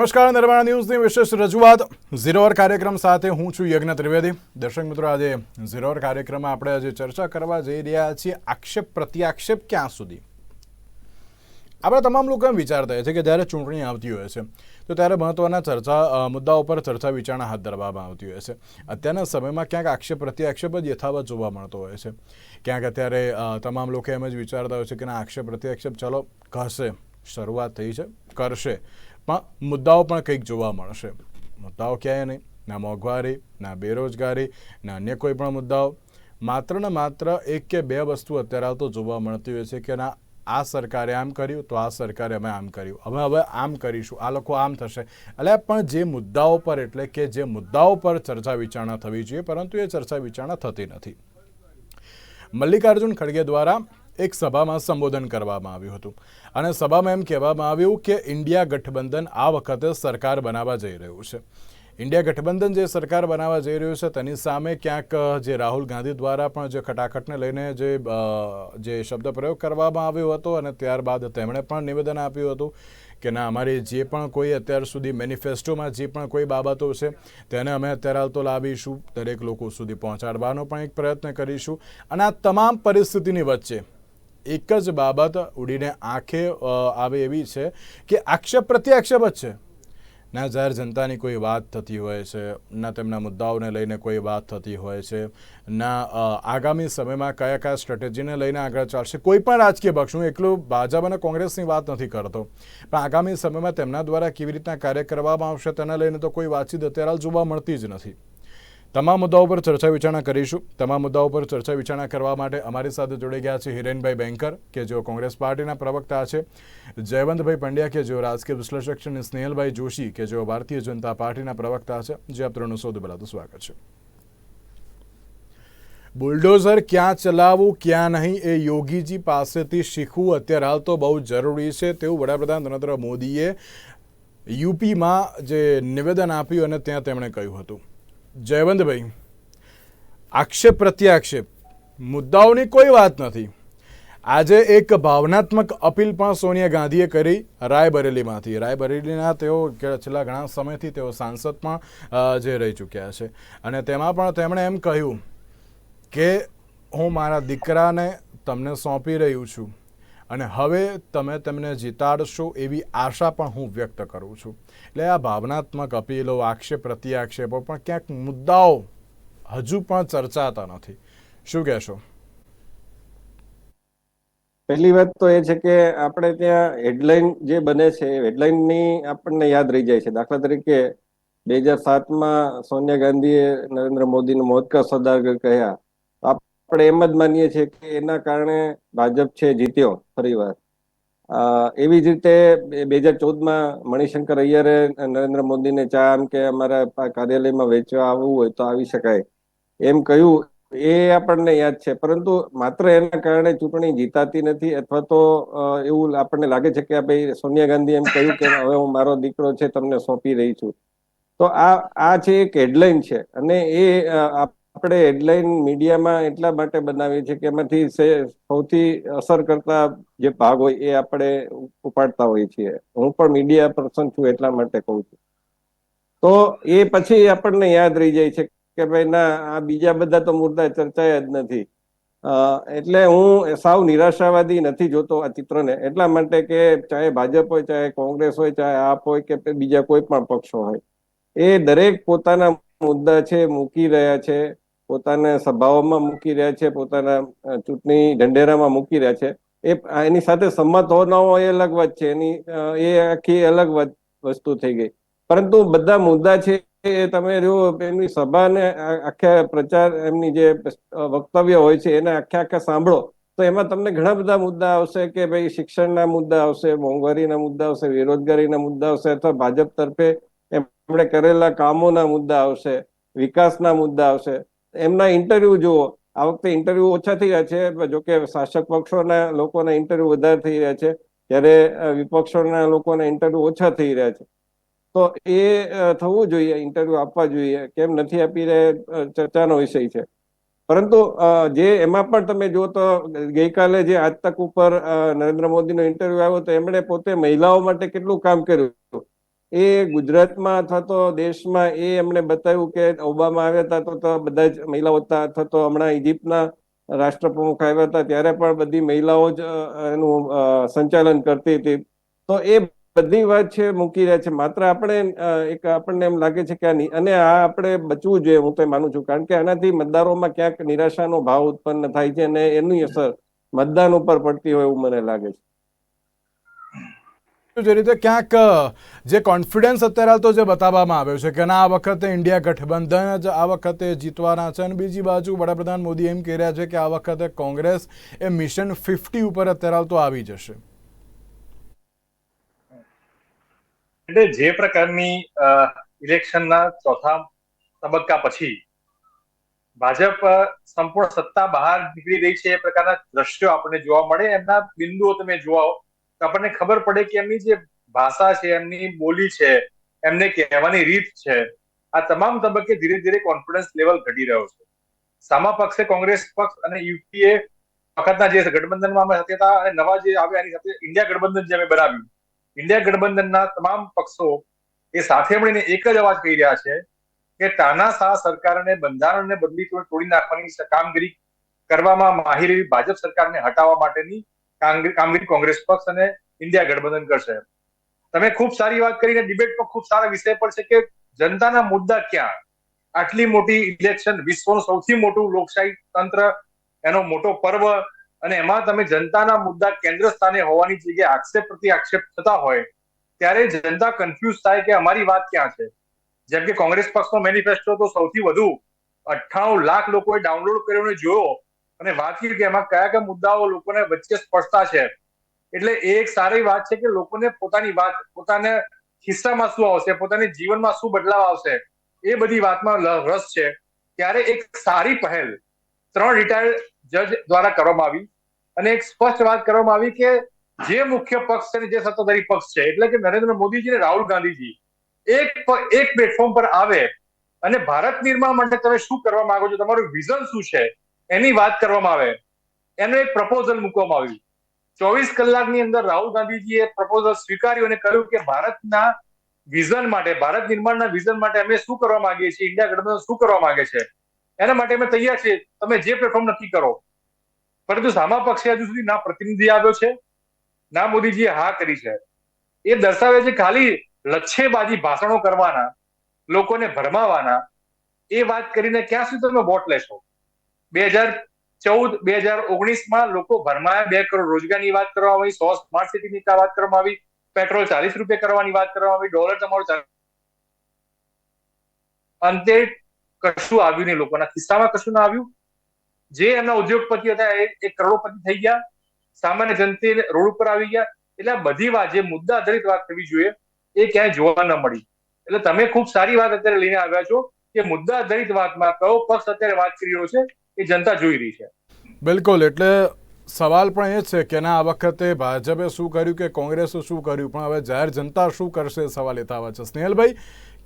નમસ્કાર નિર્માણ ન્યૂઝની વિશેષ રજૂઆત. ઝીરોર કાર્યક્રમ સાથે હું છું યજ્ઞ ત્રિવેદી. દર્શક મિત્રો, આજે ઝીરોર કાર્યક્રમમાં આપણે આજે ચર્ચા કરવા જઈ રહ્યા છીએ આક્ષેપ, પ્રત્યાક્ષેપ ક્યાં સુધી? આપણે તમામ લોકો એમ વિચારતા હોય છે કે જ્યારે ચૂંટણી આવતી હોય છે, તો ત્યારે મહત્વના ચર્ચા મુદ્દાઓ પર ચર્ચા વિચારણા હાથ ધરવામાં આવતી હોય છે. અત્યારના સમયમાં ક્યાંક આક્ષેપ, પ્રત્યાક્ષેપ જ યથાવત જોવા મળતો હોય છે. ક્યાંક અત્યારે તમામ લોકો એમ જ વિચારતા હોય છે કે ના, આક્ષેપ, પ્રત્યાક્ષેપ, ચલો કરશે શરૂઆત થઈ છે, કરશે. પણ મુદ્દાઓ પણ કંઈક જોવા મળશે. મુદ્દાઓ ક્યાંય નહીં. ના મોંઘવારી, ના બેરોજગારી, ના અન્ય કોઈ પણ મુદ્દાઓ. માત્ર ને માત્ર એક કે બે વસ્તુ અત્યારે આવતો જોવા મળતી હોય છે કે ના, આ સરકારે આમ કર્યું તો આ સરકારે અમે આમ કર્યું. અમે હવે આમ કરીશું. આ લોકો આમ થશે. એટલે પણ જે મુદ્દાઓ પર એટલે કે જે મુદ્દાઓ પર ચર્ચા વિચારણા થવી જોઈએ, પરંતુ એ ચર્ચા વિચારણા થતી નથી. મલ્લિકાર્જુન ખડગે દ્વારા એક સભામાં સંબોધન કરવામાં આવ્યું હતું. અને સભામાં એમ કહેવામાં આવ્યું કે ઇન્ડિયા ગઠબંધન આ વખતે સરકાર બનાવવા જઈ રહ્યું છે. ઇન્ડિયા ગઠબંધન જે સરકાર બનાવવા જઈ રહ્યું છે, તેની સામે ક્યાંક જે રાહુલ ગાંધી દ્વારા પણ જે ખટાખટને લઈને જે જે શબ્દ પ્રયોગ કરવામાં આવ્યો હતો અને ત્યારબાદ તેમણે પણ નિવેદન આપ્યું હતું કે ના, અમારી જે પણ કોઈ અત્યાર સુધી મેનિફેસ્ટોમાં જે પણ કોઈ બાબતો છે, તેને અમે અત્યારે હાલ તો લાવીશું. દરેક લોકો સુધી પહોંચાડવાનો પણ એક પ્રયત્ન કરીશું. અને આ તમામ પરિસ્થિતિની વચ્ચે એક જ બાબત ઉડીને આંખે આવે એવી છે કે આક્ષેપ પ્રત્યાક્ષેપ જ છે. ના જાહેર જનતાની કોઈ વાત થતી હોય છે, ના તેમના મુદ્દાઓને લઈને કોઈ વાત થતી હોય છે, ના આગામી સમયમાં કયા કયા સ્ટ્રેટેજીને લઈને આગળ ચાલશે, કોઈ પણ રાજકીય પક્ષ. હું એકલું ભાજપ અને કોંગ્રેસની વાત નથી કરતો. પણ આગામી સમયમાં તેમના દ્વારા કેવી રીતના કાર્ય કરવામાં આવશે તેના લઈને તો કોઈ વાતચીત અત્યારે જોવા મળતી જ નથી. તમામ મુદ્દાઓ પર ચર્ચા વિચારણા કરીશું. તમામ મુદ્દાઓ પર ચર્ચા વિચારણા કરવા માટે અમારી સાથે જોડાઈ ગયા છે હિરેનભાઈ બેંકર કે જેઓ કોંગ્રેસ પાર્ટીના પ્રવક્તા છે. જયવંતભાઈ પંડ્યા, કે જેઓ રાજકીય વિશ્લેષક છે. અને સ્નેહલભાઈ જોશી, કે જેઓ ભારતીય જનતા પાર્ટીના પ્રવક્તા છે. જે આપ ત્રણનું સૌથી પહેલાં તો સ્વાગત છે. બુલડોઝર ક્યાં ચલાવવું, ક્યાં નહીં, એ યોગીજી પાસેથી શીખવું અત્યારે હાલ તો બહુ જરૂરી છે. તેવું વડાપ્રધાન નરેન્દ્ર મોદીએ યુપીમાં જે નિવેદન આપ્યું અને ત્યાં તેમણે કહ્યું હતું. જયવંતભાઈ, આક્ષેપ પ્રત્યાક્ષેપ, મુદ્દાઓની કોઈ વાત નથી. આજે એક ભાવનાત્મક અપીલ પણ સોનિયા ગાંધીએ કરી રાયબરેલીમાંથી. રાયબરેલીના તેઓ છેલ્લા ઘણા સમયથી તેઓ સાંસદ પણ જે રહી ચૂક્યા છે. અને તેમાં પણ તેમણે એમ કહ્યું કે, હું મારા દીકરાને તમને સોંપી રહ્યું છું. અને હવે તમે તેમને જીતાડશો એવી આશા પણ હું વ્યક્ત કરું છું. એટલે આ ભાવનાત્મક અપીલો, આક્ષેપ, પ્રત્યાક્ષેપો પણ ક્યાંક મુદ્દાઓ હજુ પણ ચર્ચાતા નથી. શું કહેશો? પહેલી વાત તો એ છે કે આપણે ત્યાં હેડલાઇન જે બને છે હેડલાઇનની આપણને યાદ રહી જાય છે. દાખલા તરીકે બે હજાર સાતમાં સોનિયા ગાંધીએ નરેન્દ્ર મોદીને મોત કા કહ્યા. આપણે એમ જ માનીએ છીએ કે એના કારણે ભાજપ છે જીત્યો ફરીવાર. વાર એવી જ રીતે બે હજાર ચૌદમાં મણિશંકર અય્યરે નરેન્દ્ર મોદીને ચા આમ કે અમારા કાર્યાલયમાં વેચવા આવવું હોય તો આવી શકાય. એમ કહ્યું, એ આપણને યાદ છે. પરંતુ માત્ર એના કારણે ચૂંટણી જીતાતી નથી અથવા તો એવું આપણને લાગે છે કે ભાઈ સોનિયા ગાંધી એમ કહ્યું કે હવે હું મારો દીકરો છે, તમને સોંપી રહી છું. તો આ આ છે એક હેડલાઇન છે અને એ આપણે હેડલાઇન મીડિયામાં એટલા માટે બનાવીએ છીએ કે એમાંથી સૌથી અસર કરતા જે ભાગ હોય એ આપણે ઉપાડતા હોઈએ છીએ. હું પણ મીડિયા પર્સન છું એટલા માટે કહું છું. તો એ પછી આપણને યાદ રહી જાય છે કે ભાઈ ના, આ બીજા બધા તો મુદ્દા ચર્ચાય જ નથી. એટલે હું સાવ નિરાશાવાદી નથી જોતો આ ચિત્રને, એટલા માટે કે ચાહે ભાજપ હોય, ચાહે કોંગ્રેસ હોય, ચાહે આપ હોય કે બીજા કોઈ પણ પક્ષો હોય, એ દરેક પોતાના મુદ્દા છે, મૂકી રહ્યા છે. પોતાના સભાઓમાં મૂકી રહ્યા છે, પોતાના ચૂંટણી ઢંઢેરામાં મૂકી રહ્યા છે. એ એની સાથે સંમત હો ન હોય એ અલગ વાત છે. એની એ આખી અલગ વસ્તુ થઈ ગઈ. પરંતુ બધા મુદ્દા છે એ તમે જો એમની સભાને આખા પ્રચાર, એમની જે વક્તવ્ય હોય છે, એને આખે આખા સાંભળો, તો એમાં તમને ઘણા બધા મુદ્દા આવશે કે ભાઈ શિક્ષણના મુદ્દા આવશે, મોંઘવારીના મુદ્દા આવશે, બેરોજગારીના મુદ્દા આવશે, અથવા ભાજપ તરફે એમણે કરેલા કામોના મુદ્દા આવશે, વિકાસના મુદ્દા આવશે. એમના ઇન્ટરવ્યુ જુઓ. આ વખતે ઇન્ટરવ્યુ ઓછા થઈ રહ્યા છે જોકે શાસક પક્ષોના લોકોના ઇન્ટરવ્યુ વધારે થઈ રહ્યા છે. જ્યારે વિપક્ષોના લોકોના ઇન્ટરવ્યુ ઓછા થઈ રહ્યા છે. તો એ થવું જોઈએ ઇન્ટરવ્યુ આપવા જોઈએ. કેમ નથી આપી રહ્યા ચર્ચાનો વિષય છે. પરંતુ જે એમાં પણ તમે જુઓ તો ગઈકાલે જે આજ તક ઉપર નરેન્દ્ર મોદીનો ઇન્ટરવ્યુ આવ્યો તો એમણે પોતે મહિલાઓ માટે કેટલું કામ કર્યું એ ગુજરાતમાં અથવા તો દેશમાં એ એમણે બતાવ્યું કે ઓબામા આવ્યા હતા તો બધા જ મહિલાઓ હતા અથવા તો હમણાં ઇજિપ્તના રાષ્ટ્રપ્રમુખ આવ્યા હતા ત્યારે પણ બધી મહિલાઓ જ એનું સંચાલન કરતી હતી. તો એ બધી વાત છે મૂકી રહ્યા છે. માત્ર આપણે એક આપણને એમ લાગે છે કે અને આ આપણે બચવું જોઈએ હું તો માનું છું. કારણ કે આનાથી મતદારોમાં ક્યાંક નિરાશાનો ભાવ ઉત્પન્ન થાય છે અને એની અસર મતદાન ઉપર પડતી હોય એવું મને લાગે છે. જે રીતે ક્યાંક જે કોન્ફિડન્સ અત્યારે હાલ તો જે બતાવવામાં આવ્યો છે કે ના, આ વખતે ઇન્ડિયા ગઠબંધન જ, આ વખતે જીતવાના છે અને બીજી બાજુ વડાપ્રધાન મોદી એમ કહી રહ્યા છે કે આ વખતે કોંગ્રેસ એ મિશન ફિફ્ટી ઉપર અત્યારે હાલ તો આવી જશે. એટલે જે પ્રકારની ઇલેક્શનના ચોથા તબક્કા પછી ભાજપ સંપૂર્ણ સત્તા બહાર નીકળી રહી છે એ પ્રકારના દ્રશ્યો આપણને જોવા મળે. એમના બિંદુઓ તમે જોવો આપણને ખબર પડે કે એમની જે ભાષા છે, એમની બોલી છે, એમને કહેવાની રીત છે, આ તમામ તબક્કે ધીરે ધીરે કોન્ફિડન્સ લેવલ ઘટી રહ્યો છે. સામા પક્ષે કોંગ્રેસ પક્ષ અને યુપીએ વખતના જે ગઠબંધનમાં અમે હતા અને નવા જે આવ્યા એની સાથે ઇન્ડિયા ગઠબંધન જે અમે બનાવ્યું. ઇન્ડિયા ગઠબંધનના તમામ પક્ષો એ સાથે મળીને એક જ અવાજ કહી રહ્યા છે કે તાનાશાહ સરકારને બંધારણને બદલી તોડ નાખવાની કામગીરી કરવામાં માહિર એવી ભાજપ સરકારને હટાવવા માટેની કામગીરી કોંગ્રેસ પક્ષ અને ઇન્ડિયા ગઠબંધન કરશે. તમે ખૂબ સારી વાત કરીને ડિબેટ ખૂબ સારા વિષય પર છે કે જનતાના મુદ્દા ક્યાં? આટલી મોટી ઇલેક્શન વિશ્વનું સૌથી મોટું લોકશાહી તંત્ર, એનો મોટો પર્વ અને એમાં તમે જનતાના મુદ્દા કેન્દ્ર સ્થાને હોવાની જગ્યાએ આક્ષેપ પ્રતિ આક્ષેપ થતા હોય, ત્યારે જનતા કન્ફ્યુઝ થાય કે અમારી વાત ક્યાં છે? જેમ કે કોંગ્રેસ પક્ષનો મેનિફેસ્ટો તો સૌથી વધુ અઠ્ઠાણું લાખ લોકોએ ડાઉનલોડ કર્યો અને જોયો અને વાત કરી કે એમાં કયા કયા મુદ્દાઓ લોકોને વચ્ચે સ્પર્શતા છે? એટલે એ એક સારી વાત છે કે લોકોને પોતાની વાત, પોતાને ખિસ્સામાં શું આવશે, પોતાની જીવનમાં શું બદલાવ આવશે, એ બધી વાતમાં રસ છે. ત્યારે એક સારી પહેલ ત્રણ રિટાયર્ડ જજ દ્વારા કરવામાં આવી. અને એક સ્પષ્ટ વાત કરવામાં આવી કે જે મુખ્ય પક્ષ છે જે સત્તાધારી પક્ષ છે, એટલે કે નરેન્દ્ર મોદીજી અને રાહુલ ગાંધીજી, એક એક પ્લેટફોર્મ પર આવે અને ભારત નિર્માણ માટે તમે શું કરવા માંગો છો? તમારું વિઝન શું છે? એની વાત કરવામાં આવે, એનું એક પ્રપોઝલ મૂકવામાં આવ્યું. ચોવીસ કલાકની અંદર રાહુલ ગાંધીજીએ પ્રપોઝલ સ્વીકાર્યું અને કહ્યું કે ભારતના વિઝન માટે, ભારત નિર્માણના વિઝન માટે અમે શું કરવા માંગીએ છીએ? ઇન્ડિયા ગઠબંધન શું કરવા માંગે છે? એના માટે અમે તૈયાર છીએ. તમે જે પ્લેટફોર્મ નક્કી કરો. પરંતુ સામા પક્ષે હજુ સુધી ના પ્રતિનિધિ આવ્યો છે, ના મોદીજીએ હા કરી છે. એ દર્શાવે છે ખાલી લચ્છેબાજી ભાષણો કરવાના, લોકોને ભરમાવાના, એ વાત કરીને ક્યાં સુધી તમે વોટ લેશો? બે હજાર ચૌદ, બે હજાર ઓગણીસમાં લોકો ભરમાયા, બે કરોડ રોજગારની વાત કરવામાં આવી, સો સ્માર્ટ સિટીની વાત કરવામાં આવી પેટ્રોલ ચાલીસ રૂપિયા કરવાની વાત કરવામાં આવી ડોલર તમારો અંતે કશું આવ્યું નહીં લોકોના ખિસ્સામાં કશું ના આવ્યું. જે એમના ઉદ્યોગપતિ હતા એ કરોડોપતિ થઈ ગયા, સામાન્ય જનતે રોડ ઉપર આવી ગયા. એટલે બધી વાત, જે મુદ્દા આધારિત વાત થવી જોઈએ, એ ક્યાંય જોવા ન મળી. એટલે તમે ખૂબ સારી વાત અત્યારે લઈને આવ્યા છો કે મુદ્દા આધારિત વાતમાં કયો પક્ષ અત્યારે વાત કરી રહ્યો છે એ જનતા જોઈ રહી છે. બિલકુલ એટલે સવાલ પણ એ છે કે ના આ વખતે ભાજપે શું કર્યું કે કોંગ્રેસે શું કર્યું? પણ હવે જાહેર જનતા શું કરશે સવાલ એ થવા છે. સ્નેહલભાઈ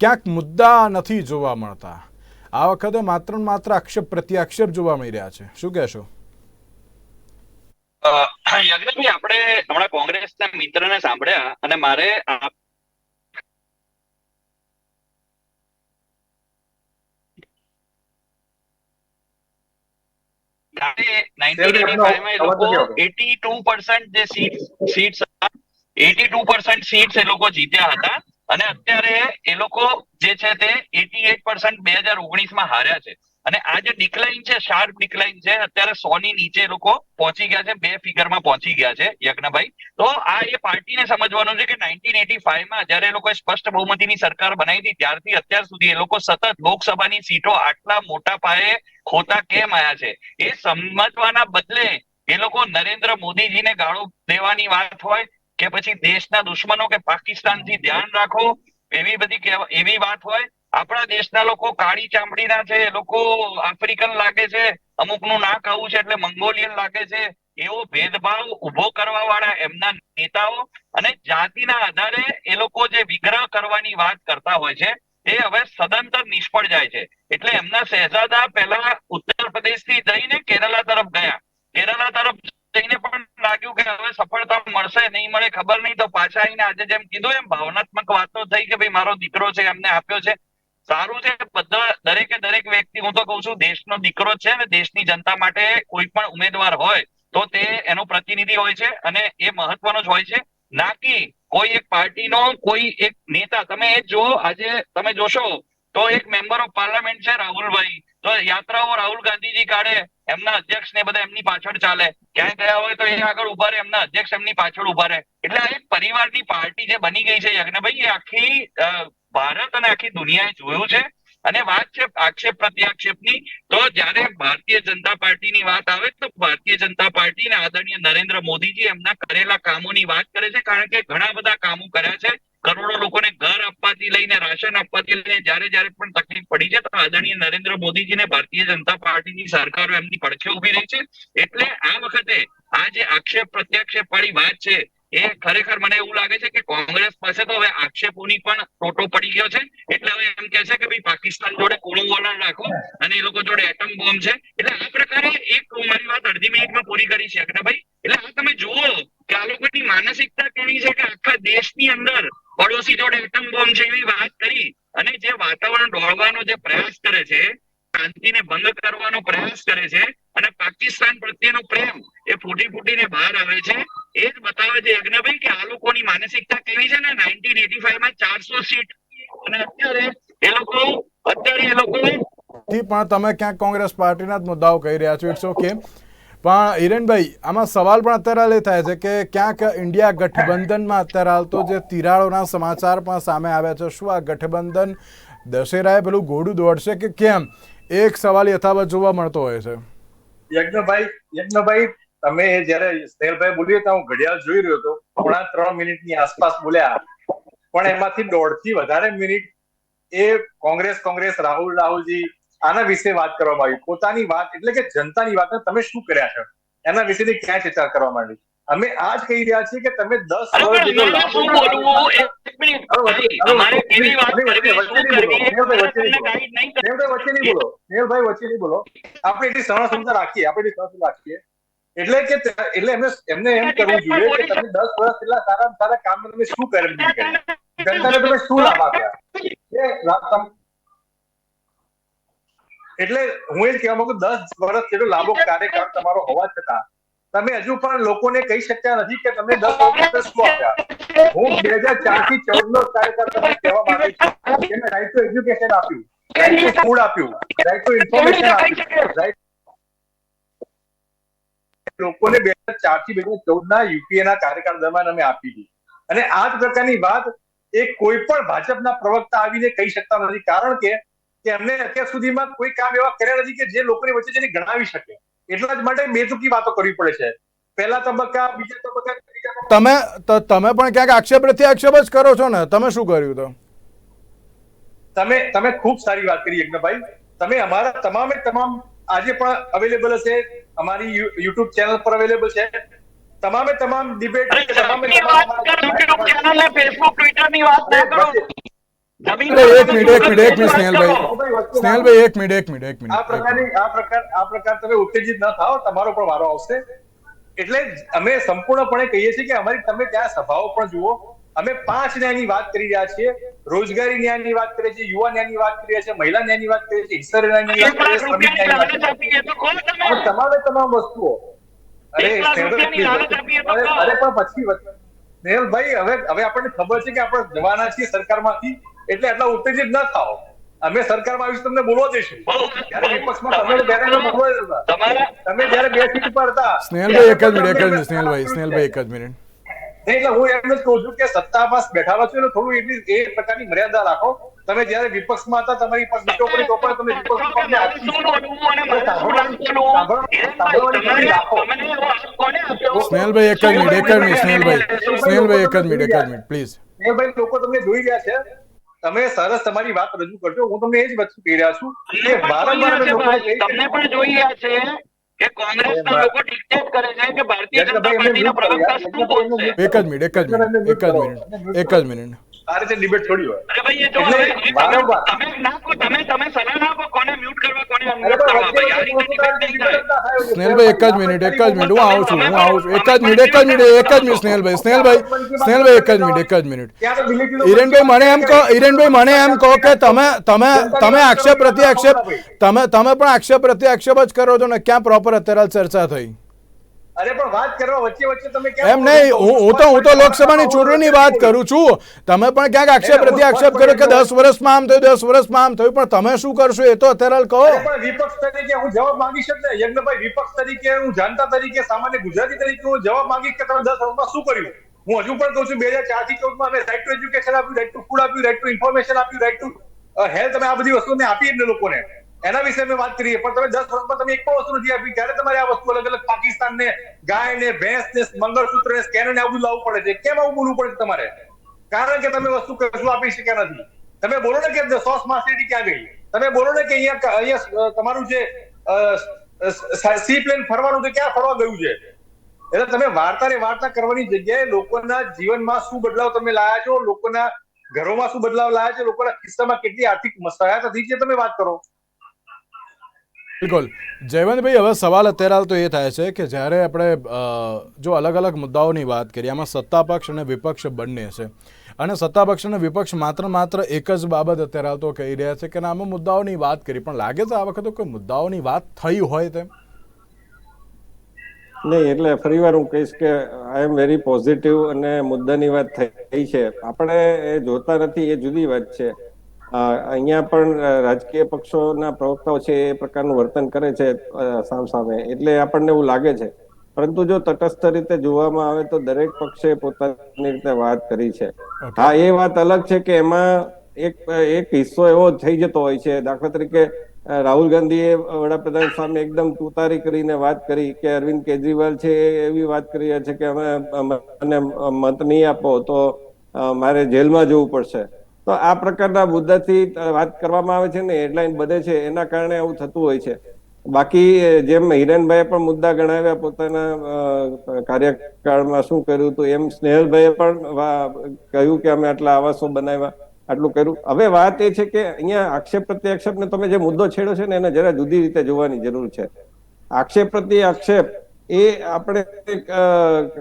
ક્યાંક મુદ્દા નથી જોવા મળતા. આ વખતે માત્ર ને માત્ર આક્ષેપ પ્રત્યાક્ષેપ જોવા મળી રહ્યા છે. શું કહેશો? યજ્ઞભાઈ આપણે હમણાં કોંગ્રેસના મિત્રને સાંભળ્યા અને મારે આ- ત્યારે 1985 માં એ લોકો 82% જે seat seats eighty two percent seats એ લોકો જીત્યા હતા. અને અત્યારે એ લોકો જે છે તે એટી એટ પર્સન્ટ બે હજાર ઓગણીસમાં હાર્યા છે. અને આ જે ડિક્લાઇન છે શાર્પ ડિક્લાઇન છે, અત્યારે સો ની નીચે લોકો પહોંચી ગયા છે, બે ફિગરમાં પહોંચી ગયા છે, યજ્ઞભાઈ. તો આ એ પાર્ટીને સમજવાનું છે કે નાઇન્ટીન એટી માં જયારે એ સ્પષ્ટ બહુમતીની સરકાર બનાવી હતી, ત્યારથી અત્યાર સુધી એ લોકો સતત લોકસભાની સીટો આટલા મોટા પાયે ખોતા કેમ આયા છે? એ સમજવાના બદલે એ લોકો નરેન્દ્ર મોદીજીને ગાળો દેવાની વાત હોય કે પછી દેશના દુશ્મનો કે પાકિસ્તાનથી ધ્યાન રાખો, એવી બધી એવી વાત હોય આપણા દેશના લોકો કાળી ચામડીના છે લોકો આફ્રિકન લાગે છે, અમુકનું નાક આવું છે એટલે મંગોલિયન લાગે છે, એવો ભેદભાવ ઊભો કરવા વાળા એમના નેતાઓ અને જાતિના આધારે એ લોકો જે વિગ્રહ કરવાની વાત કરતા હોય છે, એ હવે સદંતર નિષ્ફળ જાય છે. એટલે એમના શહેજાદા પહેલા ઉત્તર પ્રદેશથી જઈને કેરલા તરફ ગયા. કેરલા તરફ જઈને પણ લાગ્યું કે હવે સફળતા મળશે, નહીં મળે, ખબર નહીં, તો પાછા આવીને આજે જેમ કીધું એમ ભાવનાત્મક વાતો થઈ કે ભાઈ મારો દીકરો છે, એમને આપ્યો છે સારું છે, બધા, દરેકે દરેક વ્યક્તિ, હું તો કઉ છું, દેશનો દીકરો છે અને દેશની જનતા માટે કોઈ પણ ઉમેદવાર હોય, તો તે એનો પ્રતિનિધિ હોય છે અને એ મહત્વનો જ હોય છે. ના કે કોઈ એક પાર્ટીનો કોઈ એક નેતા, તમે એ જો આજે તમે જોશો, તો એક મેમ્બર ઓફ પાર્લામેન્ટ છે રાહુલભાઈ, તો યાત્રાઓ રાહુલ ગાંધીજી કાઢે, એમના અધ્યક્ષ ને બધા એમની પાછળ ચાલે, ક્યાંય ગયા હોય તો એ આગળ ઊભા રહે, એમના અધ્યક્ષ એમની પાછળ ઊભા રહે. એટલે આ એક પરિવારની પાર્ટી જે બની ગઈ છે યજ્ઞભાઈ, એ આખી ભારત અને આખી દુનિયાએ જોયું છે. અને વાત છે આક્ષેપ પ્રત્યાક્ષેપની, તો જ્યારે ભારતીય જનતા પાર્ટીની વાત આવે તો ભારતીય જનતા પાર્ટી અને આદરણીય નરેન્દ્ર મોદીજી એમના કરેલા કામોની વાત કરે છે. કારણ કે ઘણા બધા કામો કર્યા છે. કરોડો લોકોને ઘર આપવાથી લઈને રાશન આપવાથી લઈને જ્યારે જ્યારે પણ તકલીફ પડી છે, તો આદરણીય નરેન્દ્ર મોદીજીને ભારતીય જનતા પાર્ટીની સરકારો એમની પડખે ઊભી રહી છે. એટલે આ વખતે આ જે આક્ષેપ પ્રત્યાક્ષેપ વાળી વાત છે એ ખરેખર મને એવું લાગે છે કે કોંગ્રેસ પાસે તો હવે આક્ષેપોની પણ ટોટો પડી ગયો છે. એટલે હવે એમ કે છે કે ભાઈ પાકિસ્તાન જોડે કોળું વલણ રાખો અને એ લોકો જોડે એટમ બોમ્બ છે. એટલે આ પ્રકારે એક મારી વાત અડધી મિનિટમાં પૂરી કરી છે ભાઈ એટલે આ તમે જુઓ કે આ લોકોની માનસિકતા કેવી છે કે આખા દેશની અંદર પડોશી જોડે એટમ બોમ્બ છે એવી વાત કરી અને જે વાતાવરણ ડોળવાનો જે પ્રયાસ કરે છે, શાંતિને ભંગ કરવાનો પ્રયાસ કરે છે અને પાકિસ્તાન પ્રત્યેનો પ્રેમ એ ફૂટી ફૂટીને બહાર આવે છે. એ જ બતાવે છે યજ્ઞભાઈ કે આ લોકોની માનસિકતા કેવી છે ને નાઇન્ટીન એટી ફાઈવમાં ચારસો સીટ. અને અત્યારે એ લોકો, અત્યારે એ લોકો પણ તમે ક્યાંક કોંગ્રેસ પાર્ટીના જ મુદ્દાઓ કહી રહ્યા છો ઇટ્સ ઓકે પણ હિરેનભાઈ, આમાં સવાલ પણ અત્યારે હાલ એ થાય છે કે ક્યાંક ઇન્ડિયા ગઠબંધનમાં અત્યારે હાલ તો જે તિરાડોના સમાચાર પણ સામે આવ્યા છે, શું આ ગઠબંધન દશેરાએ પેલું ઘોડું દોડશે કે કેમ? એક સવાલ યથાવત જોવા મળતો હોય છે. યજ્ઞભાઈ યજ્ઞભાઈ, તમે જયારે સ્નેહલભાઈ બોલ્યો તો હું ઘડિયાળ જોઈ રહ્યો હતો. પોણા ત્રણ મિનિટની આસપાસ બોલ્યા. પણ એમાંથી દોઢથી વધારે મિનિટ એ કોંગ્રેસ કોંગ્રેસ, રાહુલ, રાહુલજી આના વિશે વાત કરવામાં આવી. પોતાની વાત એટલે કે જનતાની વાત તમે શું કર્યા છો? એના વિશેની ક્યાં ચર્ચા કરવા માંડી? અમે આ જ કહી રહ્યા છીએ કે તમે દસ જેટલો વચ્ચે નહીં બોલો. નેહલભાઈ વચ્ચે નહીં બોલો. આપણે એટલી સહનશીલતા રાખીએ આપણે એટલી સહનશીલતા રાખીએ. એટલે કે એટલે એમને એમને એમ કરવું જોઈએ કે તમે દસ વર્ષ પહેલા સારા સારા કામ તમે શું કરે જનતાને તમે શું લાભ આપ્યા? એટલે હું એ કહેવા માંગુ દસ વર્ષ જેટલો લાંબો કાર્યકાળ તમારો હોવા છતાં તમે હજુ પણ લોકોને કહી શકતા નથી કે તમે દસ વર્ષ શું આપ્યા. હું બે હજાર ચારથી ચૌદ નો કાર્યકાળ તમને કહેવા માંગુ છું કે રાઈટ ટુ એજ્યુકેશન આપ્યું. રાઈટ ટુ ફૂડ આપ્યું. રાઈટ ટુ ઇન્ફોર્મેશન આપ્યું. રાઈટ લોકોને બે હજાર ચારથી બે હજાર ચૌદ ના યુપીએ ના કાર્યકાળ દરમિયાન અમે આપી હતી અને આ જ પ્રકારની વાત એ કોઈ પણ ભાજપના પ્રવક્તા આવીને કહી શકતા નથી. કારણ કે એમને અત્યાર સુધીમાં કોઈ કામ એવા કર્યા નથી કે જે લોકોની વચ્ચે જેને ગણાવી શકે. એટલા જ માટે બેચૂકી વાતો કરવી પડે છે. પહેલા તબક્કા બીજા તબક્કા તમે તમે પણ ક્યાંક આક્ષેપ પ્રત્યાક્ષેપ જ કરો છો ને? તમે શું કર્યું તો? તમે તમે ખૂબ સારી વાત કરી યજ્ઞભાઈ. તમે અમારા તમામે તમામ આજે પણ અવેલેબલ હશે. અમારી યુટ્યુબ ચેનલ પર અવેલેબલ છે. તમામે તમામ ડિબેટ તમામે તમામ વાત કરો ને Facebook Twitter ની વાત ના કરો. એક મિનિટ એક મિનિટ એક મિનિટ સ્નેહલભાઈ. સ્નેહલભાઈ એક મિનિટ એક મિનિટ એક મિનિટ. આ પ્રકારની આ પ્રકાર આ પ્રકાર તમે ઉત્તેજિત ન થાઓ તમારો પણ વારો આવશે. એટલે અમે સંપૂર્ણપણે કહીએ છીએ કે અમારી તમે ત્યાં સભાઓ પણ જુઓ. અમે પાંચ ન્યાયની વાત કરી રહ્યા છીએ. રોજગારી ન્યાયની વાત કરીએ છીએ યુવા ન્યાયની વાત કરીએ છીએ મહિલા ન્યાયની વાત કરીએ છીએ ઈશ્વર ન્યાયની વાત કરીએ છીએ તમામે તમામ વસ્તુઓ. અરે અરે પણ પછી સ્નેહલભાઈ હવે હવે આપણને ખબર છે કે આપણે જવાના છીએ સરકારમાંથી. એટલે આટલા ઉત્તેજિત ન થાઓ. અમે સરકારમાં આવીશું તમને બોલવા દઈશું વિપક્ષમાં તમે ત્યારે બોલવા દેતા તમે જ્યારે બે સીટ પર હતા સ્નેહલભાઈ એક જ મિનિટ એક જ મિનિટ સ્નેહલભાઈ સ્નેહલભાઈ એક જ મિનિટ. એટલે હું એમ જ કહું છું કે સત્તા પાસ બેઠા છો એટલે થોડું એટલી એ પ્રકારની મર્યાદા રાખો. તમે જ્યારે વિપક્ષમાં હતા તમારી પાસે સીટો પડી તો પણ તમે આપ્યો? સ્નેહલભાઈ એક જ મિનિટ એક જ મિનિટ સ્નેહલભાઈ સ્નેહલભાઈ એક જ મિનિટ એક જ મિનિટ પ્લીઝ. સ્નેહલભાઈ લોકો તમને જોઈ રહ્યા છે. તમે સરસ તમારી વાત રજૂ કરજો. હું તમને એ જ વસ્તુ કહી રહ્યા છું કે વારંવાર તમને પણ જોઈ રહ્યા છે કે કોંગ્રેસના લોકો ડિક્ટેટ કરે છે કે ભારતીય જનતા પાર્ટીના પ્રવક્તા શું બોલશે? એક જ મિનિટ એક જ મિનિટ એક જ મિનિટ એક જ મિનિટ. આ રીતે ડિબેટ થોડી હોય. અરે ભાઈ એ જો. તમે તમે ના તમે તમે સલાહ ના આપો કોને મ્યુટ કરવા કોને અનમ્યુટ કરવા. ભાઈ આ રીતે ડિબેટ નહીં થાય. સ્નેહલભાઈ એક જ મિનિટ એક જ મિનિટ હું આવું છું હું આવું છું. એક જ મિનિટ એક જ મિનિટ એક જ મિનિટ સ્નેહલભાઈ સ્નેહલભાઈ સ્નેહલભાઈ એક જ મિનિટ એક જ મિનિટ હિરેનભાઈ મને એમ કહો હિરેનભાઈ મને એમ કહો કે તમે તમે તમે આક્ષેપ પ્રત્યે આક્ષેપ તમે તમે પણ આક્ષેપ પ્રત્યે આક્ષેપ જ કરો છો ને ક્યાં પ્રોપર અત્યારે ચર્ચા થઈ? અરે પણ વાત કરવા વચ્ચે વચ્ચે તમે કેમ એમ નહીં હું હું તો હું તો લોકસભાની ચૂંટણીની વાત કરું છું. તમે પણ ક્યાંક આક્ષેપ પ્રતિ આક્ષેપ કર્યો કે દસ વર્ષમાં આમ થયું દસ વર્ષમાં આમ થયું પણ તમે શું કરશો એ તો અત્યારે કહો. પણ વિપક્ષ તરીકે હું જવાબ માંગીશ જ ને યજ્ઞભાઈ વિપક્ષ તરીકે હું જાણતા તરીકે સામાન્ય ગુજરાતી તરીકે હું જવાબ માંગીશ કે તમે દસ વર્ષમાં શું કર્યું? હું હજુ પણ કહું છું બે હજાર ચારથી ચૌદમાં અમે રાઇટ ટુ એજ્યુકેશન આપ્યું રાઇટ ટુ ફૂડ આપ્યું રાઇટ ટુ ઇન્ફોર્મેશન આપ્યું રાઇટ ટુ હેલ્થ અમે આ બધી વસ્તુ આપી એમને લોકોને. એના વિશે અમે વાત કરીએ, પણ તમે દસ વર્ષમાં તમે એક વસ્તુ નથી આપી. ત્યારે તમારે આ વસ્તુ અલગ અલગ પાકિસ્તાન ને ગાય ને ભેંસ ને મંગળસૂત્ર ને સ્કેનર ને આ લાવવું પડે છે. કેમ આવું બોલવું પડે તમારે? કારણ કે તમે વસ્તુ કશું આપી શક્યા નથી. તમે બોલો ને કે સોસ માર્કેટ ક્યાં ગઈ? તમે બોલો ને કે અહીંયા અહીંયા તમારું જે સી પ્લેન ફરવાનું છે, ક્યાં ફરવા ગયું છે? એટલે તમે વાર્તા ને વાર્તા કરવાની જગ્યાએ લોકોના જીવનમાં શું બદલાવ તમે લાયા છો? લોકોના ઘરોમાં શું બદલાવ લાયા છે? લોકોના ખિસ્સામાં કેટલી આર્થિક સહાયતા થઈ છે? તમે વાત કરો. બિલકુલ. જયવંતભાઈ, હવે સવાલ અત્યારે હાલ તો એ થાય છે કે જ્યારે આપણે જો અલગ અલગ મુદ્દાઓની વાત કરીએ, આમાં સત્તા પક્ષ અને વિપક્ષ બંને છે. અને સત્તા પક્ષ અને વિપક્ષ માત્ર માત્ર એક જ બાબત અત્યારે હાલ તો કહી રહ્યા છે કે આમાં મુદ્દાઓની વાત કરી. પણ લાગે છે આ વખતે કોઈ મુદ્દાઓની વાત થઈ હોય તેમ? નહીં, એટલે ફરીવાર હું કહીશ કે આઈ એમ વેરી પોઝિટિવ અને મુદ્દાની વાત થઈ છે. આપણે એ જોતા નથી, એ જુદી વાત છે. અહીંયા પણ રાજકીય પક્ષોના પ્રવક્તાઓ છે એ પ્રકારનું વર્તન કરે છે સામસામે. એટલે આપણને એવું લાગે છે. પરંતુ જો તટસ્થ રીતે જોવામાં આવે તો દરેક પક્ષે પોતાની રીતે વાત કરી છે. હા એ વાત અલગ છે કે એમાં એક એક હિસ્સો એવો થઈ જતો હોય છે. દાખલા તરીકે રાહુલ ગાંધીએ વડાપ્રધાન સામે એકદમ તુતારી કરીને વાત કરી કે અરવિંદ કેજરીવાલ છે એવી વાત કરી રહ્યા છે કે અમે મને મત નહીં આપો તો મારે જેલમાં જવું પડશે. તો આ પ્રકારના મુદ્દાથી વાત કરવામાં આવે છે ને હેડલાઇન બધે છે, એના કારણે આવું થતું હોય છે. બાકી જેમ હિરેનભાઈએ પણ મુદ્દા ગણાવ્યા પોતાના કાર્યકાળમાં શું કર્યું તો એમ સ્નેહલભાઈએ પણ કહ્યું કે અમે આટલા આવાસો બનાવ્યા, આટલું કર્યું. હવે વાત એ છે કે અહીંયા આક્ષેપ પ્રત્યે આક્ષેપ ને તમે જે મુદ્દો છેડો છે ને, એને જરા જુદી રીતે જોવાની જરૂર છે. આક્ષેપ પ્રત્યે આક્ષેપ એ આપણે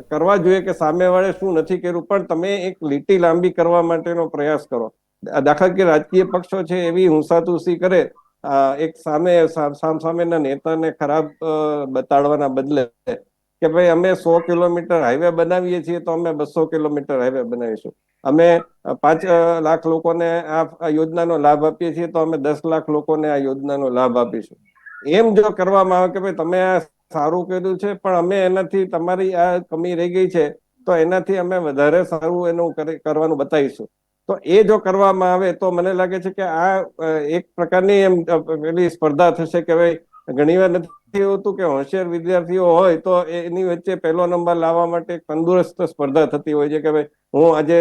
કરવા જોઈએ કે સામેવાળે શું નથી કર્યું, પણ તમે એક લીટી લાંબી કરવા માટેનો પ્રયાસ કરો. દાખલા કે રાજકીય પક્ષો છે એવી હુંસાતુસી કરે એક સામે સામ- સામસામેના નેતાને ખરાબ બતાડવાના બદલે કે ભાઈ અમે સો કિલોમીટર હાઈવે બનાવીએ છીએ તો અમે બસો કિલોમીટર હાઈવે બનાવીશું. અમે પાંચ લાખ લોકોને આ યોજનાનો લાભ આપીએ છીએ તો અમે દસ લાખ લોકોને આ યોજનાનો લાભ આપીશું. એમ જો કરવામાં આવે કે ભાઈ તમે આ સારું કર્યું છે, પણ અમે એનાથી તમારી આ કમી રહી ગઈ છે, તો એનાથી અમે વધારે સારું એનું કરવાનું બતાવીશું. તો એ જો કરવામાં આવે, તો મને લાગે છે કે આ એક પ્રકારની એમ પેલી સ્પર્ધા થશે કે ભાઈ ઘણીવાર નથી હોતું કે હોશિયાર વિદ્યાર્થીઓ હોય, તો એની વચ્ચે પહેલો નંબર લાવવા માટે એક તંદુરસ્ત સ્પર્ધા થતી હોય છે કે ભાઈ, હું આજે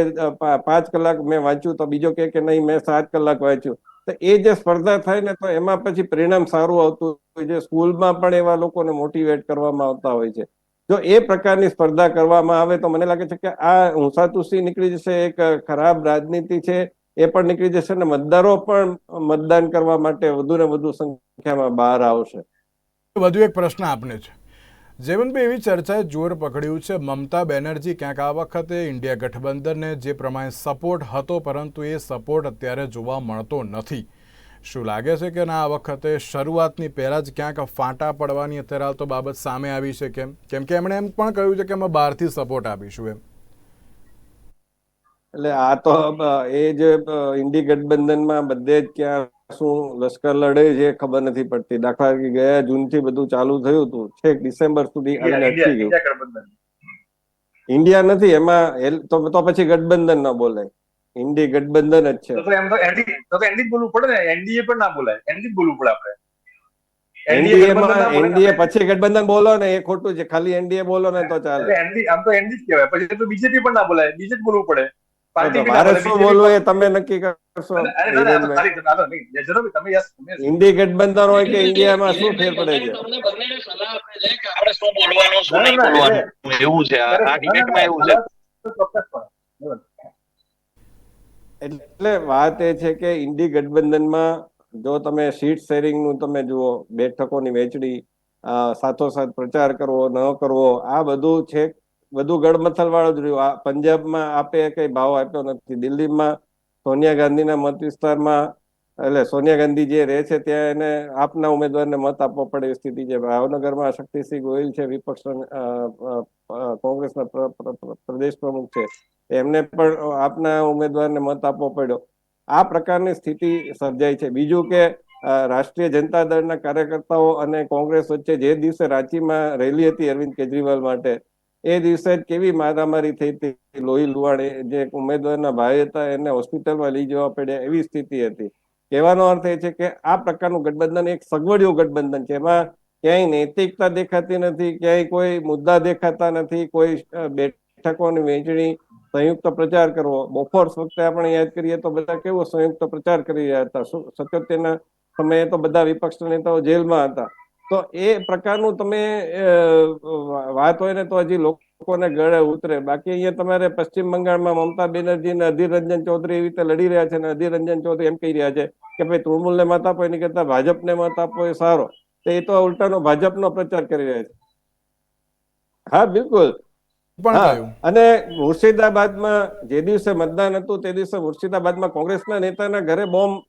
પાંચ કલાક મેં વાંચ્યું, તો બીજો કે નહીં, મેં સાત કલાક વાંચ્યું. તો એ જે સ્પર્ધા થાય ને, તો એમાં પછી પરિણામ સારું આવતું હોય છે સ્કૂલમાં પણ એવા લોકોને મોટિવેટ કરવામાં આવતા હોય છે. જો એ પ્રકારની સ્પર્ધા કરવામાં આવે તો મને લાગે છે કે આ હુંસાતુસી નીકળી જશે, એક ખરાબ રાજનીતિ છે, એ પણ નીકળી જશે અને મતદારો પણ મતદાન કરવા માટે વધુ ને વધુ સંખ્યામાં બહાર આવશે. વધુ એક પ્રશ્ન આપને છે. જેવનભાઈ, એવી ચર્ચાએ જોર પકડ્યું છે, મમતા બેનર્જી ક્યાંક આ વખતે ઇન્ડિયા ગઠબંધનને જે પ્રમાણે સપોર્ટ હતો પરંતુ એ સપોર્ટ અત્યારે જોવા મળતો નથી. શું લાગે છે કે ના આ વખતે શરૂઆતની પહેલાં જ ક્યાંક ફાંટા પડવાની અત્યારે હાલ તો બાબત સામે આવી છે કેમ? કેમ કે એમણે એમ પણ કહ્યું છે કે અમે બહારથી સપોર્ટ આપીશું એમ. એટલે આ તો એ જે ઇન્ડી ગઠબંધનમાં બધે જ ક્યાં શું લશ્કર લડે છે એ ખબર નથી પડતી. દાખલા તરીકે ગયા જૂનથી બધું ચાલુ થયું હતું. છેક ડિસેમ્બર સુધી અટકી ગયું. ઇન્ડિયા નથી એમાં તો પછી ગઠબંધન ન બોલાય. ઇન્ડી ગઠબંધન જ છે. તો એમ તો એનડી તો એનડી બોલવું પડે ને? એનડીએ પણ ના બોલાય. એનડી જ બોલવું પડે આપણે. એનડીએ પછી ગઠબંધન બોલો ને એ ખોટું છે. ખાલી એનડીએ બોલો ને તો ચાલે. એનડી આમ તો એનડી જ કહેવાય. પછી તો બીજેપી પણ ના બોલાય. બીજે જ બોલવું પડે. પાર્ટી તો બી ના મારે શું બોલવું એ તમે નક્કી કરશો? ઇન્ડી ગઠબંધન હોય કે ઇન્ડિયામાં શું ફેર પડે છે? તમને બંનેને સલાહ આપે છે કે આપણે શું બોલવાનું શું નહીં બોલવાનું? એવું છે. આ આ ડિબેટમાં એવું છે. એટલે વાત એ છે કે ઇન્ડી ગઠબંધનમાં જો તમે સીટ શેરિંગનું તમે જુઓ, બેઠકોની વહેંચણી સાથોસાથ પ્રચાર કરવો, ન કરવો, આ બધું છે, બધું ગડમથલ વાળું જ રહ્યું. પંજાબમાં આપે કઈ ભાવ આપ્યો નથી. દિલ્હીમાં સોનિયા ગાંધીના મત વિસ્તારમાં, એટલે સોનિયા ગાંધી જે રહે છે ત્યાં એને આપના ઉમેદવારને મત આપવો પડે એવી સ્થિતિ છે. ભાવનગરમાં શક્તિસિંહ ગોહિલ છે વિપક્ષ કોંગ્રેસના પ્ર- પ્ર- પ્ર- પ્રદેશ પ્રમુખ છે. એમને પણ આપના ઉમેદવારને મત આપવો પડ્યો. આ પ્રકારની સ્થિતિ સર્જાઈ છે. બીજું કે રાષ્ટ્રીય જનતા દળના કાર્યકર્તાઓ અને કોંગ્રેસ વચ્ચે જે દિવસે રાંચીમાં રેલી હતી અરવિંદ કેજરીવાલ માટે, એ દિવસે કેવી મારામારી થઈ હતી? લોહી લુવાડે જે ઉમેદવારના ભાઈ હતા, એને હોસ્પિટલમાં લઈ જવા પડ્યા એવી સ્થિતિ હતી. કહેવાનો અર્થ એ છે કે, આ પ્રકારનું ગઠબંધન એક સગવડિયું ગઠબંધન છે. એમાં ક્યાંય નૈતિકતા દેખાતી નથી, ક્યાંય કોઈ મુદ્દા દેખાતા નથી, કોઈ બેઠકોની વહેંચણી સંયુક્ત પ્રચાર કરવો. બોફોર્સ વખતે આપણે યાદ કરીએ તો બધા કેવો સંયુક્ત પ્રચાર કરી રહ્યા હતા? સત્યોતેરના સમયે તો બધા વિપક્ષના નેતાઓ જેલમાં હતા. તો એ પ્રકારનું તમે વાત હોય ને તો હજી લોકોને ગળે ઉતરે. બાકી અહીંયા તમારે પશ્ચિમ બંગાળમાં મમતા બેનર્જી અને અધીર રંજન ચૌધરી એવી રીતે લડી રહ્યા છે અને અધીર રંજન ચૌધરી એમ કહી રહ્યા છે કે ભાઈ તૃણમૂલને મત આપો, એની કરતા ભાજપને મત આપો એ સારો. તો એ તો ઉલટાનો ભાજપનો પ્રચાર કરી રહ્યા છે. હા, બિલકુલ. અને મુર્શિદાબાદમાં જે દિવસે મતદાન હતું તે દિવસે મુર્શિદાબાદમાં કોંગ્રેસના નેતાના ઘરે બોમ્બ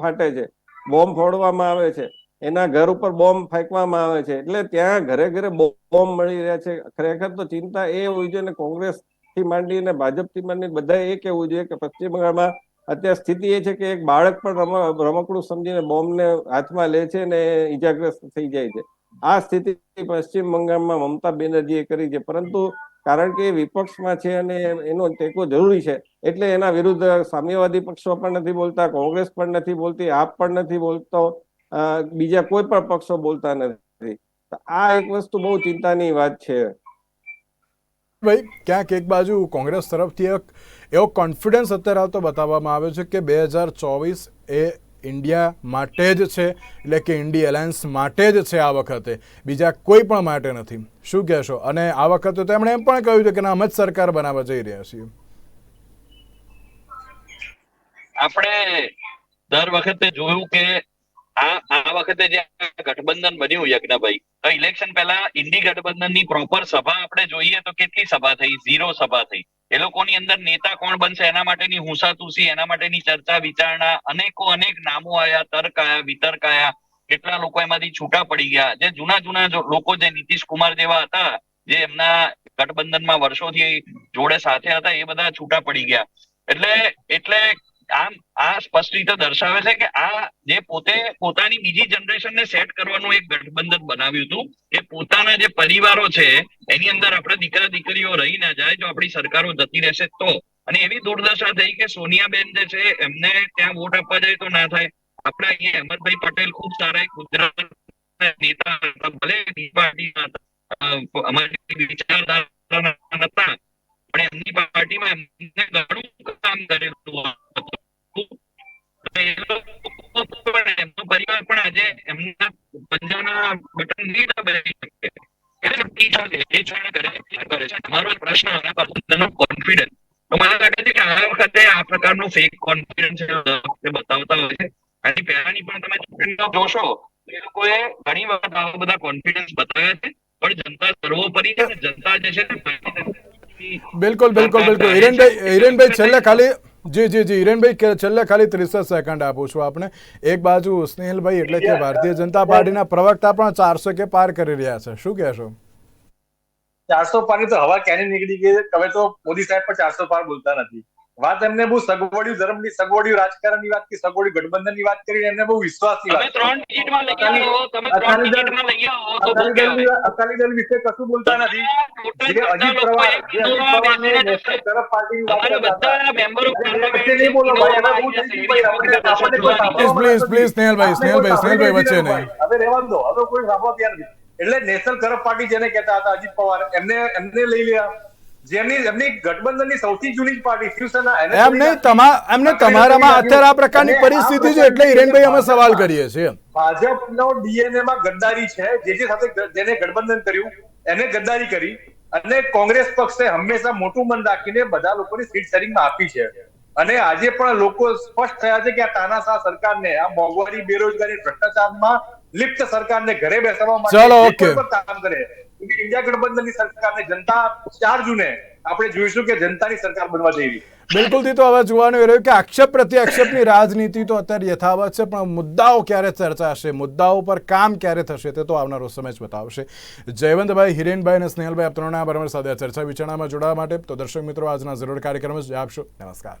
ફાટે છે. બોમ્બ ફોડવામાં આવે છે. એના ઘર ઉપર બોમ્બ ફેંકવામાં આવે છે. એટલે ત્યાં ઘરે ઘરે બોમ્બ મળી રહ્યા છે. ખરેખર તો ચિંતા એ હોવી જોઈએ કોંગ્રેસથી માંડીને ભાજપથી માંડીને બધા એ કહેવું જોઈએ કે પશ્ચિમ બંગાળમાં અત્યારે સ્થિતિ એ છે કે એક બાળક પણ રમ રમકડું સમજીને બોમ્બને હાથમાં લે છે ને ઈજાગ્રસ્ત થઈ જાય છે. આ સ્થિતિ પશ્ચિમ બંગાળમાં મમતા બેનર્જીએ કરી છે. પરંતુ કારણ કે વિપક્ષમાં છે અને એનો ટેકો જરૂરી છે. એટલે એના વિરુદ્ધ સામ્યવાદી પક્ષો પણ નથી બોલતા, કોંગ્રેસ પણ નથી બોલતી, આપ પણ નથી બોલતો બીજા કોઈ પણ પક્ષો બોલતા નથી. આ એક વસ્તુ બહુ ચિંતાની વાત છે. ભાઈ, ક્યાંક એક બાજુ કોંગ્રેસ તરફથી એક એવો કોન્ફિડન્સ અત્યારે આવતો બતાવવામાં આવ્યો છે કે બે હજાર ચોવીસ એ ઇન્ડિયા માટે જ છે, એટલે કે ઇન્ડી એલાયન્સ માટે જ છે આ વખતે. બીજા કોઈ પણ માટે નથી. શું કહેશો? અને આ વખતે તો એમણે એમ પણ કહ્યું છે કે ના જ સરકાર બનાવવા જઈ રહ્યા છીએ. આપણે દર વખતે જોયું કે આ આ વખતે જે ગઠબંધન બન્યું યજ્ઞભાઈ ઇલેક્શન પહેલા ઇન્ડી ગઠબંધનની પ્રોપર સભા આપણે જોઈએ તો કેટલી સભા થઈ? ઝીરો સભા થઈ. એ લોકોની અંદર નેતા કોણ બનશે એના માટેની હુસાતુસી, એના માટેની ચર્ચા, વિચારણા, અનેકો અનેક નામો આયા તર્ક આયા વિતર્ક આયા કેટલા લોકો એમાંથી છૂટા પડી ગયા. જે જૂના જૂના લોકો જે નીતિશ કુમાર જેવા હતા, જે એમના ગઠબંધનમાં વર્ષોથી જોડે સાથે હતા, એ બધા છૂટા પડી ગયા. એટલે એટલે આમ, આ સ્પષ્ટ રીતે દર્શાવે છે કે આ જે પોતે, પોતાની બીજી જનરેશનને સેટ કરવાનું એક ગઠબંધન બનાવ્યું હતું, કે પોતાના જે પરિવારો છે, એની અંદર આપણે દીકરા, દીકરીઓ રહી ના જાય, જો આપણી સરકારો જતી રહેશે તો. અને એવી દુર્દશા થઈ કે સોનિયાબેન જે છે, એમને ત્યાં વોટ આપવા જાય તો ના થાય. આપણા અહીંયા અહેમદભાઈ પટેલ ખૂબ સારા ગુજરાત નેતા ભલે અમારી વિચારધારા હતા, પણ એમની પાર્ટીમાં એમને ઘણું કામ કરેલું હતું તો એ લોકો પણ એમનો પરિવાર પણ આજે એમના પંજાના બટન નહીં દબાવી શકે પ્રશ્ન કોન્ફિડન્સ મને લાગે છે કે આ વખતે આ પ્રકારનો ફેક કોન્ફિડન્સ બતાવતા હોય છે. પહેલાની પણ તમે ચૂંટણીઓ જોશો એ લોકોએ ઘણી વખત આવા બધા કોન્ફિડન્સ બતાવ્યા છે. પણ જનતા સર્વોપરી છે ને જનતા જે છે ને બિલકુલ બિલકુલ બિલકુલ. હિરેનભાઈ હિરેનભાઈ છેલ્લે ખાલી જી જી જી. હિરેનભાઈ છેલ્લે ખાલી ત્રીસ સેકન્ડ આપું છું આપણે એક બાજુ સ્નેહલભાઈ એટલે કે ભારતીય જનતા પાર્ટીના પ્રવક્તા પણ ચારસો કે પાર કરી રહ્યા છે. શું કહેશો? ચારસો પાર તો હવા ક્યાંની નીકળી ગઈ તમે તો મોદી સાહેબ પણ ચારસો પાર બોલતા નથી. વાત એમને બહુ સગવડિયું ધર્મની સગવડિયું રાજકારણની વાત કે સગવડિયું ગઠબંધનની વાત કરીને એમને બહુ વિશ્વાસની વાત ત્રણ ટિકિટમાં લઈ આવો તમે ત્રણ અકાલી દળ- ટિકિટમાં લઈ આવો તો અકાલી દળ અકાલી દળ વિશે કશું બોલતા નથી. જે અજીત લોકો પવાર એક જે અજીત પવારને નેશનલ તરફ પાર્ટીની વાત. બધા મેમ્બરો પાર્લામેન્ટ નહીં બોલો ભાઈ, હવે બહુ થઈ ગયું Please, please, સ્નેહલભાઈ, સ્નેહલભાઈ, સ્નેહલભાઈ વચ્ચે નહીં. હવે રહેવા દો. હવે કોઈ સાંભળવા તૈયાર નથી. એટલે નેશનલ તરફ પાર્ટી જેને કહેતા હતા અજીત પવાર એમને એમને લઈ લ્યા. જેમની એમની ગઠબંધનની સૌથી જૂની પાર્ટી શિવસેના એમ નહીં તમા એમને તમારામાં અત્યારે આ પ્રકારની પરિસ્થિતિ છે એટલે હિરેનભાઈ અમે સવાલ કરીએ છીએ. ભાજપનો ડીએનએ માં ગદ્દારી છે જે જે સાથે જેને ગઠબંધન કર્યું એને ગદ્દારી કરી અને કોંગ્રેસ પક્ષે હંમેશા મોટું મન રાખીને બધા લોકોની સીટ શેરિંગમાં આપી છે. અને આજે પણ લોકો સ્પષ્ટ થયા છે કે આ તાનાશાહ સરકારને આ મોંઘવારી બેરોજગારી ભ્રષ્ટાચારમાં લિપ્ત સરકારને ઘરે બેસાડવા માટે કામ કરે ઇન્ડિયા ગઠબંધનની સરકારને જનતા ચાર જૂને આપણે જોઈશું કે જનતાની સરકાર બનવા જઈ રહી બિલકુલથી તો હવે જોવાનું એ રહ્યું કે આક્ષેપ પ્રત્યાક્ષેપની રાજનીતિ તો અત્યારે યથાવત છે, પણ મુદ્દાઓ ક્યારે ચર્ચાશે, મુદ્દાઓ પર કામ ક્યારે થશે તે તો આવનારો સમય જ બતાવશે. જયવંતભાઈ, હિરેનભાઈ અને સ્નેહલભાઈ, આપ ત્રણના બરાબર સાથે ચર્ચા વિચારણામાં જોડાવા માટે તો દર્શક મિત્રો, આજના જરૂર કાર્યક્રમ જ આપશો નમસ્કાર.